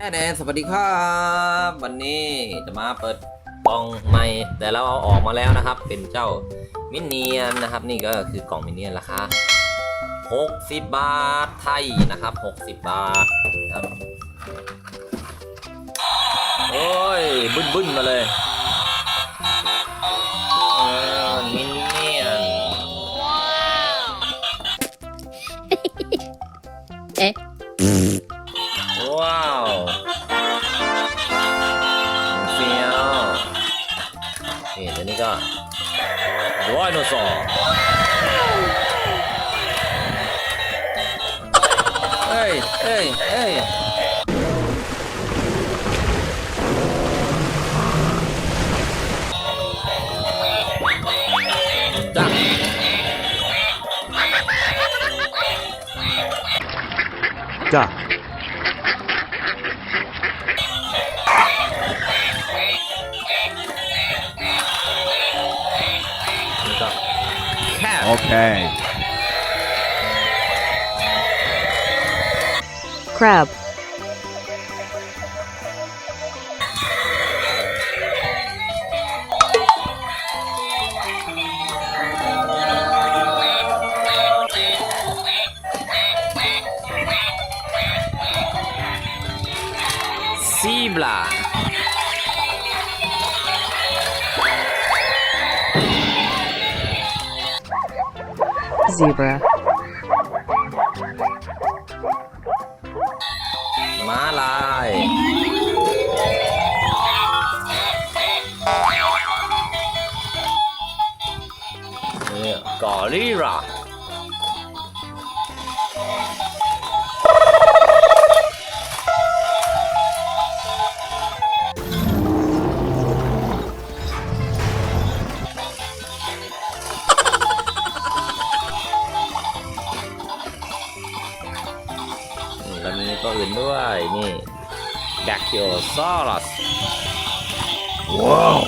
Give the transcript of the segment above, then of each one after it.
แอดแอนสวัสดีครับ วันนี้จะมาเปิดกล่องใหม่ แต่เราเอาออกมาแล้วนะครับ เป็นเจ้ามินเนียนนะครับ นี่ก็คือกล่องมินเนียนราคา60 บาทไทยนะครับ 60 บาทครับโอ้ยบึ้นบึ้นมาเลยมินเนียนเอ๊ะ นี่ตัวนี้ก็ไดโนเสาร์เอ้ยเอ้ยเอ้ยจ้ะ จ้ะ cap. Okay. Crab. Zebra. Zebra, ม้าลายนี่ มีตัวอื่นด้วยนี่แบคทีโอซอรัสว้าว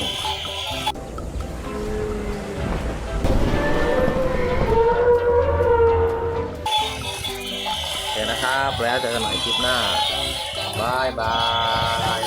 โอเคนะครับ แล้วเจอกันใหม่คลิปหน้าบายบาย